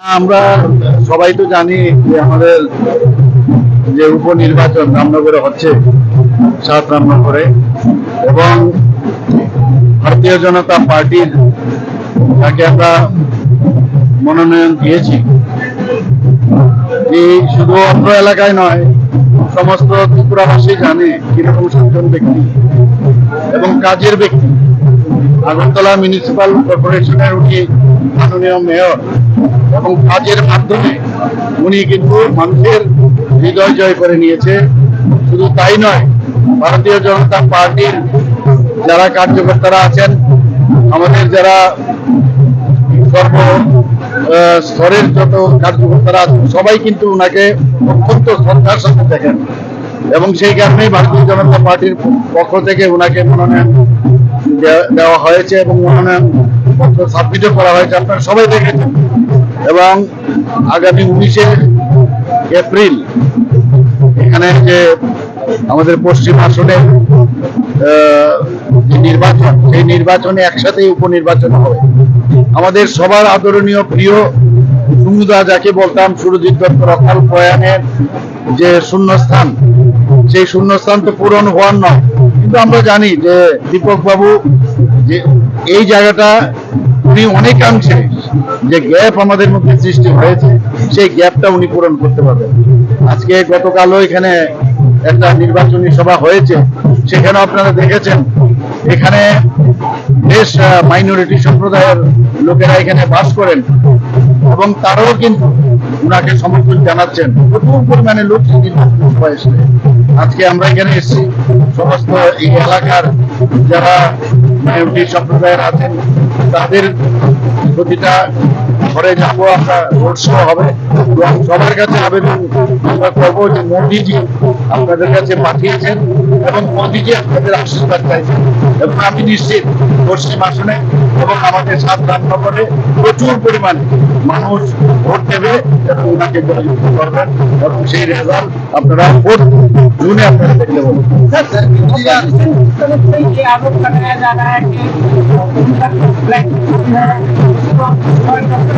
আমরা সবাই তো জানি যে আমাদের যে উপনির্বাচন রামনগরে হচ্ছে, সাত রামনগরে, এবং ভারতীয় জনতা পার্টির যাকে আমরা মনোনয়ন দিয়েছি। এই শুধু অত্র এলাকায় নয়, সমস্ত ত্রিপুরাবাসী জানে কীরকম সজ্জন ব্যক্তি এবং কাজের ব্যক্তি। আগরতলা মিউনিসিপাল কর্পোরেশনের উনি মাননীয় মেয়র। এবং কাজের মাধ্যমে উনি কিন্তু মানুষের হৃদয় জয় করে নিয়েছে। শুধু তাই নয়, ভারতীয় জনতা পার্টির যারা কার্যকর্তারা আছেন, আমাদের যারা সর্ব স্তরের যত কার্যকর্তারা আছেন, সবাই কিন্তু ওনাকে অত্যন্ত শ্রদ্ধার সাথে দেখেন। এবং সেই কারণেই ভারতীয় জনতা পার্টির পক্ষ থেকে ওনাকে মনোনয়ন দেওয়া হয়েছে এবং মনোনয়ন পত্র সাবমিটও করা হয়েছে। আপনারা সবাই দেখেছেন। এবং আগামী উনিশে এপ্রিল এখানে যে আমাদের পশ্চিম আসনে নির্বাচন, সেই নির্বাচনে একসাথেই উপনির্বাচন হবে। আমাদের সবার আদরণীয় প্রিয় সুমুদা যাকে বলতাম সুরজিৎ দত্তর অকাল প্রয়াণের যে শূন্যস্থান, সেই শূন্যস্থান তো পূরণ হওয়ার নয়। কিন্তু আমরা জানি যে দীপক বাবু যে এই জায়গাটা উনি অনেকাংশে যে গ্যাপ আমাদের মধ্যে সৃষ্টি হয়েছে, সেই গ্যাপটা উনি পূরণ করতে পারবেন। আজকে গতকালও এখানে একটা নির্বাচনী সভা হয়েছে সেখানে আপনারা দেখেছেন, এখানে বেশ মাইনরিটি সম্প্রদায়ের লোকেরা এখানে বাস করেন। এবং তারাও কিন্তু ওনাকে সমর্থন জানাচ্ছেন। প্রচুর পরিমাণে লোক এসেছে আজকে আমরা এখানে এসেছি, সমস্ত এই এলাকার যারা মাইনরিটি সম্প্রদায়ের আছেন, তাদের প্রতিটা ঘরে যাবো আমরা রোড শো হবে এবং সবার কাছে আবেদন আমরা করবো যে মোদিজি আপনাদের কাছে পাঠিয়েছেন এবং মোদিজি আপনাদের আশীর্বাদ চাইছেন এবং আমি নিশ্চিত পশ্চিম আসনে এবং আমাদের সাত রান্নাঘরে প্রচুর পরিমাণে মানুষ ভোট দেবে এবং ওনাকে জয়যুক্ত করবেন এবং সেই রেজাল্ট আপনারা ভোট জুনে আপনারা দেখতে পাবেন ये आरोप लगाया जा रहा है कि